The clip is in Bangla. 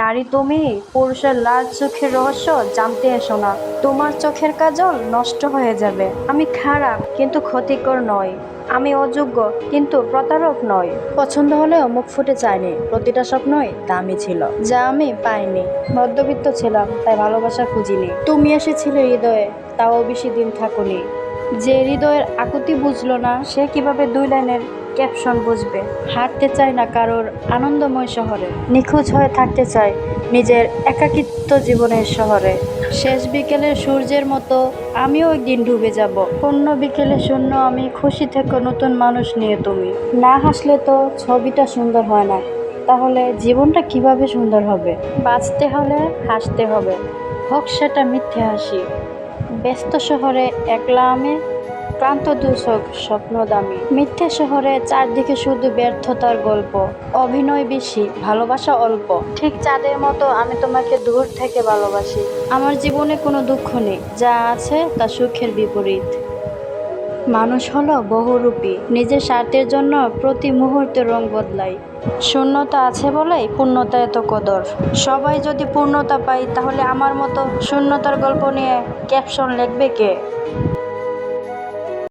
নারী তুমি, পুরুষের লাল চোখের রহস্য জানতে এসো না। তোমার চোখের কাজল নষ্ট হয়ে যাবে। আমি খারাপ, কিন্তু ক্ষতিকর নয় আমি অযোগ্য, কিন্তু প্রতারক নয় পছন্দ হলেও মুখ ফুটে চাইনি প্রতিটা স্বপ্নই দামি ছিল। যা আমি পাইনি। মধ্যবিত্ত ছিলাম, তাই ভালোবাসা খুঁজিনি। তুমি এসেছিলে হৃদয়ে, তাও বেশি দিন থাকুনি। যে হৃদয়ের আকুতি বুঝলো না, সে কীভাবে দুই লাইনের ক্যাপশন বুঝবে। হাঁটতে চাই না কারোর আনন্দময় শহরে। নিখোঁজ হয়ে থাকতে চাই নিজের একাকিত্ব জীবনের শহরে। শেষ বিকেলে সূর্যের মতো, আমিও একদিন ডুবে যাব। অন্য বিকেলে শূন্য, আমি খুশি থেকে, নতুন মানুষ নিয়ে তুমি। না হাসলে তো ছবিটা সুন্দর হয় না। তাহলে জীবনটা কীভাবে সুন্দর হবে? বাঁচতে হলে হাসতে হবে। হোক সেটা মিথ্যে হাসি। ব্যস্ত শহরে একলা আমি ক্লান্ত দূষক স্বপ্ন দামি মিথ্যে শহরে চারদিকে শুধু ব্যর্থতার গল্প। অভিনয় বেশি, ভালোবাসা অল্প। ঠিক চাঁদের মতো আমি তোমাকে দূর থেকে ভালোবাসি। আমার জীবনে কোনো দুঃখ নেই, যা আছে তা সুখের বিপরীত। মানুষ হলো বহুরূপী। নিজের স্বার্থের জন্য প্রতি মুহূর্তে রং বদলাই। শূন্যতা আছে বলেই পূর্ণতা এত কদর। সবাই যদি পূর্ণতা পাই তাহলে আমার মতো শূন্যতার গল্প নিয়ে ক্যাপশন লিখবে কে?